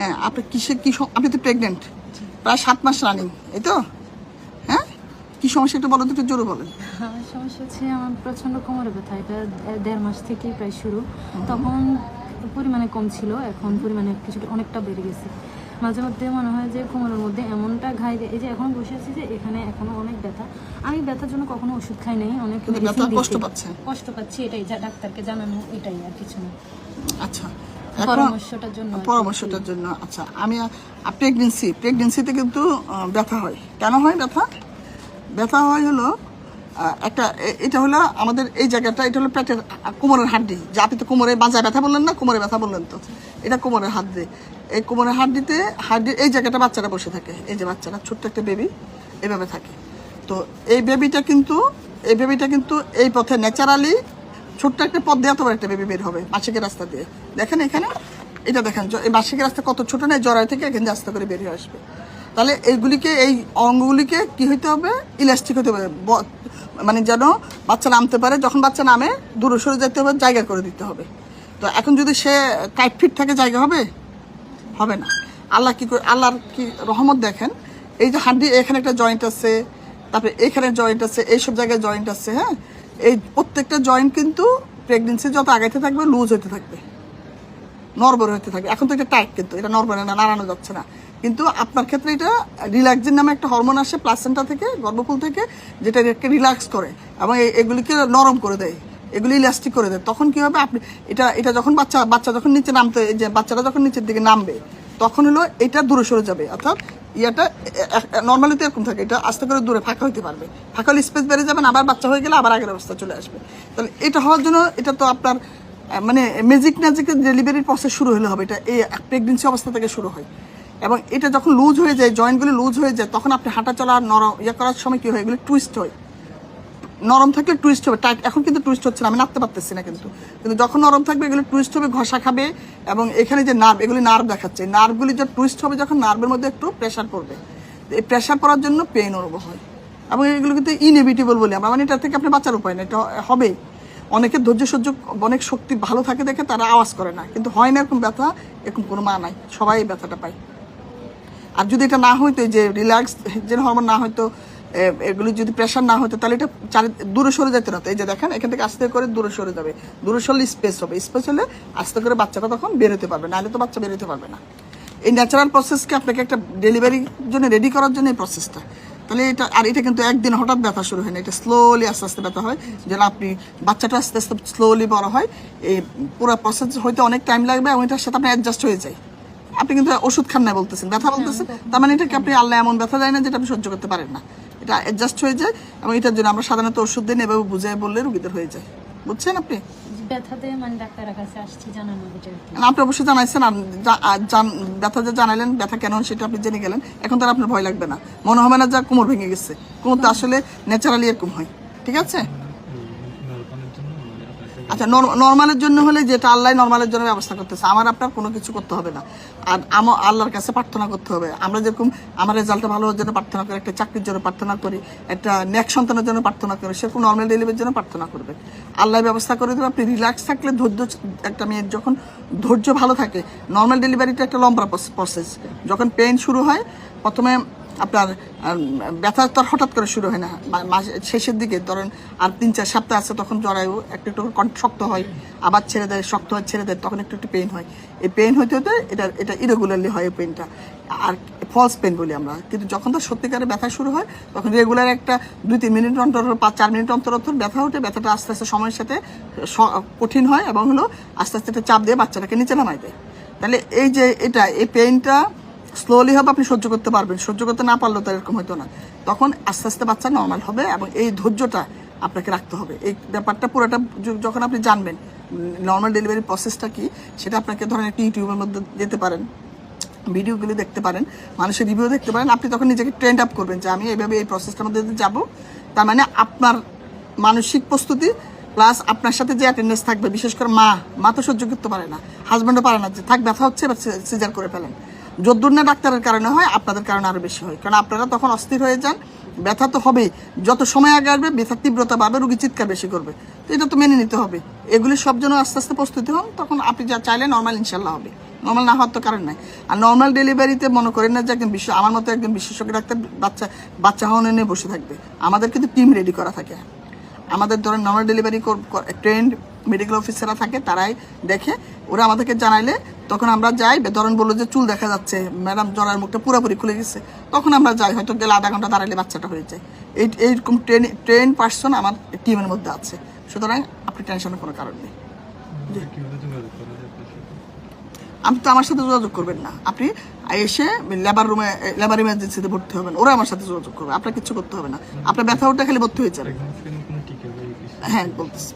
হ্যাঁ আপনি কিসে কি আপনি তো প্রেগনেন্ট প্রায় সাত মাস রানিং এই তো? হ্যাঁ? কি সমস্যা একটু বলো তো একটু জোরে বলেন। আমার সমস্যা হচ্ছে আমার প্রচণ্ড কোমরে ব্যথা এটা দেড় মাস থেকে প্রায় শুরু। তখন পরিমাণে কম ছিল এখন পরিমাণে কিছুটা অনেকটা বেড়ে গেছে। মাঝে মধ্যে মনে হয় যে কোমরের মধ্যে এমনটা ঘাই এই যে এখন বসে আছি যে এখানে এখনও অনেক ব্যথা। আমি ব্যথার জন্য কখনো ওষুধ খাই নাই অনেক কষ্ট। পাচ্ছেন? কষ্ট পাচ্ছি এটাই যা ডাক্তারকে জানানো এটাই আর কিছু না। আচ্ছা। পরামর্শটার জন্য পরামর্শটার জন্য আচ্ছা আমি প্রেগনেন্সি প্রেগনেন্সিতে কিন্তু ব্যথা হয়। কেন হয় ব্যথা? ব্যথা হয় হলো একটা এটা হলো আমাদের এই জায়গাটা এটা হলো পেটের কোমরের হাড্ডি। যে আপনি তো কোমরে বাজায় ব্যথা বললেন না? কোমরে ব্যথা বললেন তো। এটা কোমরের হাড্ডি। এই কোমরের হাড্ডিতে হাড্ডি এই জায়গাটা বাচ্চারা বসে থাকে। এই যে বাচ্চারা ছোট্ট একটা বেবি এভাবে থাকে। তো এই বেবিটা কিন্তু এই বেবিটা কিন্তু এই পথে ন্যাচারালি ছোট্ট একটা পথ দিয়ে তোমার একটা বেবি বের হবে মাসিকের রাস্তা দিয়ে। দেখেন এখানে? এটা দেখেন এই মাসিকের রাস্তা কত ছোট নেই জরায় থেকে এখানে রাস্তা করে বেরিয়ে আসবে। তাহলে এইগুলিকে, এই অঙ্গগুলিকে কি হইতে হবে? ইলাস্টিক হতে হবে। মানে যেন বাচ্চা নামতে পারে, যখন বাচ্চা নামে, দূরে সরে যেতে হবে, জায়গা করে দিতে হবে। তো এখন যদি সে টাইট ফিট থাকে, জায়গা হবে? হবে না। আল্লাহ কি করে আল্লাহর কি রহমত দেখেন? এই যে হাড্ডি, এখানে একটা জয়েন্ট আছে, তারপরে এখানে জয়েন্ট আছে, এইসব জায়গায় জয়েন্ট আছে হ্যাঁ? এই প্রত্যেকটা জয়েন্ট কিন্তু প্রেগনেন্সি যত আগাইতে থাকবে লুজ হতে থাকবে। নরবরে হতে থাকবে এখন তো এটা টাইট কিন্তু, এটা নরবরে না, নাড়ানো যাচ্ছে না। কিন্তু আপনার ক্ষেত্রে এটা রিল্যাক্সিন নামে একটা হরমোন আসে প্লাসেন্টা থেকে, গর্ভফুল থেকে, যেটা এটাকে রিল্যাক্স করে এবং এগুলিকে নরম করে দেয়, এগুলি ইলাস্টিক করে দেয়। তখন কি হবে? আপনি এটা এটা যখন বাচ্চা বাচ্চা যখন নিচে নামতে যে বাচ্চাটা যখন নিচের দিকে নামবে, তখন হলো এটা দূরে সরে যাবে। অর্থাৎ ইয়াটা নর্মালি তো এরকম থাকে, এটা আস্তে করে দূরে ফাঁকা হইতে পারবে। ফাঁকা হলে স্পেস বেড়ে যাবেন আবার বাচ্চা হয়ে গেলে আবার আগের অবস্থা চলে আসবে। তাহলে এটা হওয়ার জন্য এটা তো আপনার মানে ম্যাজিক ম্যাজিকের ডেলিভারির প্রসেস শুরু হলে হবে। এটা এই প্রেগনেন্সি অবস্থা থেকে শুরু হয়। এবং এটা যখন লুজ হয়ে যায় জয়েন্টগুলি লুজ হয়ে যায়, তখন আপনি হাঁটা চলা নরম ইয়ে করার সময় কী হয়? এগুলো টুইস্ট হয়। নরম থাকলে টুইস্ট হবে। টাইট এখন কিন্তু টুইস্ট হচ্ছে না, আমি নাড়তে পারতেছি না কিন্তু। কিন্তু যখন নরম থাকবে, এগুলো টুইস্ট হবে, ঘষা খাবে, এবং এখানে যে নার্ভ এগুলি নার্ভ দেখাচ্ছে। নার্ভগুলি যে টুইস্ট হবে, যখন নার্ভের মধ্যে একটু প্রেশার পড়বে। এই প্রেশার পড়ার জন্য পেইন অনুভব হয়। এবং এগুলো কিন্তু ইনএভিটেবল বলি আমরা। মানে এটা থেকে আপনি বাঁচার উপায় না, এটা হবেই অনেকে ধৈর্য সহ্য, অনেক শক্তি ভালো থাকে দেখে তারা আওয়াজ করে না। কিন্তু হয় না এরকম ব্যথা, এরকম কোনো মা নাই। সবাই এই ব্যথাটা পায়। আর যদি এটা না হইতো যে রিল্যাক্স যে হরমোন না হয়তো এগুলি যদি প্রেশার না হতো তাহলে এটা চারি, দূরে সরে যেতে হতো এই যে দেখেন, এখান থেকে আস্তে করে দূরে সরে যাবে। দূরে সরলে স্পেস হবে। স্পেস হলে আস্তে করে বাচ্চাটা তখন বেরোতে পারবে। নাহলে তো বাচ্চা বেরোতে পারবে না। এই ন্যাচারাল প্রসেসকে আপনাকে একটা ডেলিভারির জন্য রেডি করার জন্য এই প্রসেসটা তাহলে এটা আর এটা কিন্তু একদিন হঠাৎ ব্যথা শুরু হয় না এটা স্লোলি আস্তে আস্তে ব্যথা হয় যেন আপনি বাচ্চাটা আস্তে আস্তে স্লোলি বড় হয় এই পুরো প্রসেস হইতে অনেক টাইম লাগবে এবং এটার সাথে আপনি অ্যাডজাস্ট হয়ে যায়। আপনি কিন্তু ওষুধ খান না বলতেছেন ব্যথা বলতেছেন তার মানে এটাকে আপনি আল্লাহ এমন ব্যথা দেয় না যেটা আপনি সহ্য করতে পারেন না। এটা অ্যাডজাস্ট হয়ে যায় এবং এটার জন্য আমরা সাধারণত ওষুধ দিন এভাবে বুঝাই বললে রুগীদের হয়ে যায়। বুঝছেন আপনি? ব্যথাতে মানে ডাক্তারের কাছে আসছি জানানো এটা আর কি। আর আপনি অবশ্যই জানাইছেন ব্যথা যে জানাইলেন ব্যথা কেন সেটা আপনি জেনে গেলেন এখন তার আপনার ভয় লাগবে না। মনে হবে না যা কোমর ভেঙে গেছে। কোমর তো আসলে ন্যাচারালি এরকম হয়। ঠিক আছে? আচ্ছা নর্মালের জন্য হলে যেটা আল্লাহ নর্মালের জন্য ব্যবস্থা করতেছে, আমার আপনার কোনো কিছু করতে হবে না। আর আমার আল্লাহর কাছে প্রার্থনা করতে হবে। আমরা যেরকম, আমার রেজাল্টটা ভালো হওয়ার জন্য প্রার্থনা করি, একটা চাকরির জন্য প্রার্থনা করি, একটা নেক সন্তানের জন্য প্রার্থনা করি সেরকম নর্মাল ডেলিভারির জন্য প্রার্থনা করবে। আল্লাহ ব্যবস্থা করে দেবে, আপনি রিল্যাক্স থাকলে ধৈর্য একটা মেয়ের যখন ধৈর্য ভালো থাকে নর্মাল ডেলিভারিটা একটা লম্বা প্রসেস যখন পেইন শুরু হয়, প্রথমে আপনার ব্যথা তো হঠাৎ করে শুরু হয় না। মাস- শেষের দিকে ধরেন আর তিন চার সপ্তাহ আছে, তখন জরায়ু একটু একটু শক্ত হয়। আবার ছেড়ে দেয়, শক্ত হয়, ছেড়ে দেয়, তখন একটু একটু পেইন হয়। এই পেইন হইতে হতে এটা এটা ইরেগুলারলি হয় এই পেইনটা আর ফলস পেন বলি আমরা। কিন্তু যখন তো সত্যিকারে ব্যথা শুরু হয়, তখন রেগুলার একটা দুই তিন মিনিট অন্তর, পাঁচ চার মিনিট অন্তর অন্তর ব্যথা ওঠে। ব্যথাটা আস্তে আস্তে সময়ের সাথে কঠিন হয় এবং হলো আস্তে আস্তে একটা চাপ দিয়ে বাচ্চাটাকে নিচে নামাই দেয়। তাহলে এই যে এটা, এই পেইনটা স্লোলি হবে, আপনি সহ্য করতে পারবেন। সহ্য করতে না পারলেও তো এরকম হতো না। তখন আস্তে আস্তে বাচ্চা নর্মাল হবে এবং এই ধৈর্যটা আপনাকে রাখতে হবে। এই ব্যাপারটা পুরোটা যখন আপনি জানবেন নর্মাল ডেলিভারি প্রসেসটা কি, সেটা আপনাকে ধরেন একটি ইউটিউবের মধ্যে যেতে পারেন, ভিডিওগুলি দেখতে পারেন, মানুষের রিভিউ দেখতে পারেন, আপনি তখন নিজেকে ট্রেন্ড আপ করবেন যে আমি এইভাবে এই প্রসেসটার মধ্যে যাব। তার মানে আপনার মানসিক প্রস্তুতি প্লাস আপনার সাথে যে অ্যাটেন্ডেন্স থাকবে, বিশেষ করে মা মা তো সহ্য করতে পারে না হাজব্যান্ডও পারে না, যে থাক, ব্যথা হচ্ছে, এবার সিজার করে ফেলেন। যদ্দূর না ডাক্তারের কারণে হয়, আপনাদের কারণে আরও বেশি হয়। কারণ আপনারা তখন অস্থির হয়ে যান, ব্যথা তো হবেই। যত সময় আগে আসবে ব্যথার তীব্রতা বাড়বে, রুগী চিৎকার বেশি করবে। তো এটা তো মেনে নিতে হবে। এগুলি সব জন্য আস্তে আস্তে প্রস্তুতি হন, তখন আপনি যা চাইলে নর্মাল ইনশাল্লাহ হবে। নর্মাল না হওয়ার তো কারণ নাই। আর নর্মাল ডেলিভারিতে মনে করেন না যে একজন বিশ্ব আমার মতো একজন বিশেষজ্ঞ ডাক্তার বাচ্চা বাচ্চা হওয়ানো নিয়ে বসে থাকবে। আমাদের কিন্তু টিম রেডি করা থাকে। আমাদের ধরেন নর্মাল ডেলিভারি ট্রেন্ড মেডিকেল অফিসাররা থাকে, তারাই দেখে, ওরা আমাদেরকে জানাইলে তখন আমরা যাই ধরেন বলল যে চুল দেখা যাচ্ছে ম্যাডাম জরার মুখটা পুরোপুরি খুলে গেছে। তখন আমরা যাই হয়তো গেলে আধা ঘণ্টা দাঁড়ালে বাচ্চাটা হয়ে যায়। এই এইরকম ট্রেন ট্রেন পার্সন আমার টিমের মধ্যে আছে। সুতরাং আপনি টেনশনের কোনো কারণ নেই? আপনি তো আমার সাথে যোগাযোগ করবেন না। আপনি এসে লেবার রুমে লেবার ইমার্জেন্সিতে ভর্তি হবেন। ওরা আমার সাথে যোগাযোগ করবে। আপনার কিছু করতে হবে না। আপনার ব্যথা ওটা খালি ভর্তি হয়ে যাবে? হ্যাঁ বলতেছি।